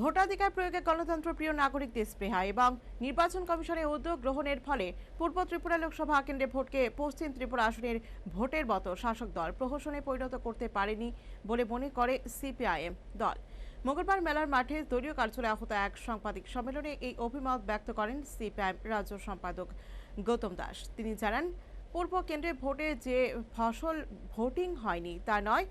ভোটাধিকার প্রয়োগে গণতন্ত্র প্রিয় নাগরিকদের স্পৃহা এবং নির্বাচন কমিশনের উদ্যোগ গ্রহণের ফলে পূর্ব ত্রিপুরা লোকসভা কেন্দ্রে ভোটকে পশ্চিম ত্রিপুরা আসনের ভোটের মতো শাসক দল প্রহসনে পরিণত করতে পারেনি বলে মনে করে সিপিআইএম দল। মঙ্গলবার মেলার মাঠে দলীয় কার্যালয়ে আহত এক সাংবাদিক সম্মেলনে এই অভিমত ব্যক্ত করেন সিপিআইএম রাজ্য সম্পাদক গৌতম দাস। তিনি জানান, পূর্ব কেন্দ্রে ভোটে যে ফসল ভোটিং হয়নি তা নয়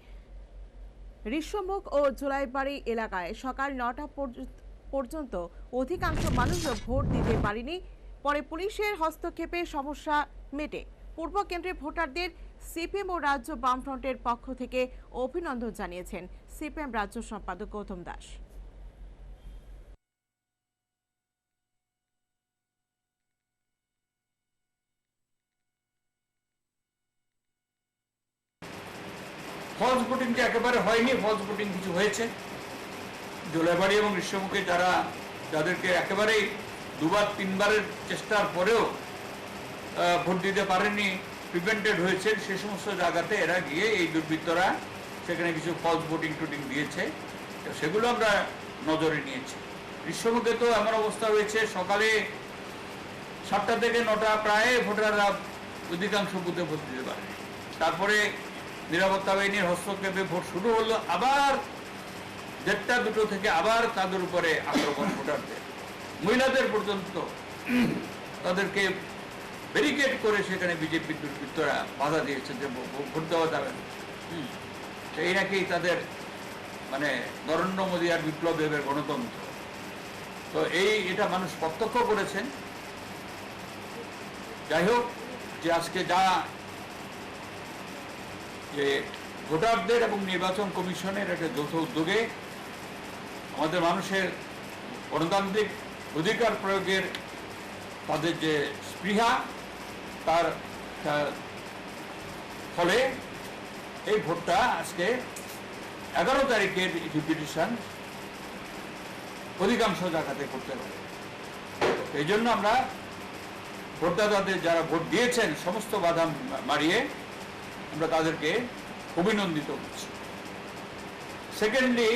ঋষ্যমুখ ও জুলাইবাড়ি এলাকায় সকাল নটা পর্য- পর্যন্ত অধিকাংশ মানুষ ভোট দিতে পারেনি। পরে পুলিশের হস্তক্ষেপে সমস্যা মেটে। পূর্ব কেন্দ্রের ভোটারদের সিপিএম ও রাজ্য বামফ্রন্টের পক্ষ থেকে অভিনন্দন জানিয়েছেন সিপিএম রাজ্য সম্পাদক গৌতম দাস। ফলস ভোটিং যে একেবারে হয়নি ফলস ভোটিং কিছু হয়েছে। জোলাইবাড়ি এবং গ্রীষ্মমুখে যারা, যাদেরকে একেবারেই দুবার, তিনবারের চেষ্টার পরেও ভোট দিতে পারেনি প্রিভেন্টেড হয়েছে, সে সমস্ত জায়গাতে এরা গিয়ে এই দুর্বৃত্তরা সেখানে কিছু ফলস ভোটিং টুটিং দিয়েছে। সেগুলো আমরা নজরে নিয়েছি। গ্রীষ্মমুখে তো এমন অবস্থা হয়েছে, সকালে সাতটা থেকে নটা প্রায় ভোটাররা অধিকাংশ বুথে ভোট দিতে পারে তারপরে নিরাপত্তা বাহিনীর হস্তক্ষেপে ভোট শুরু হলো আবার দেড়টা দুটো থেকে আবার তাদের উপরে আক্রমণ ভোটারদের মহিলাদের পর্যন্ত তাদেরকে ব্যারিকেড করে সেখানে বিজেপির দুর্বৃত্তরা বাধা দিয়েছে যে ভোট দেওয়া যাবে না। এই নাকি তাদের মানে নরেন্দ্র মোদী আর বিপ্লব দেবের গণতন্ত্র। তো এই এটা মানুষ প্রত্যক্ষ করেছেন। যাই হোক যে আজকে যা যে ভোটারদের এবং নির্বাচন কমিশনের একটা যৌথ উদ্যোগে আমাদের মানুষের গণতান্ত্রিক অধিকার প্রয়োগের তাদের যে স্পৃহা, তার ফলে এই ভোটটা আজকে এগারো তারিখের রিপিটিশন অধিকাংশ জায়গাতে করতে পারে। এই জন্য আমরা ভোটদাতাদের যারা ভোট দিয়েছেন, সমস্ত বাধা মারিয়ে আমরা তাদেরকে অভিনন্দিত করছি। সেকেন্ডলি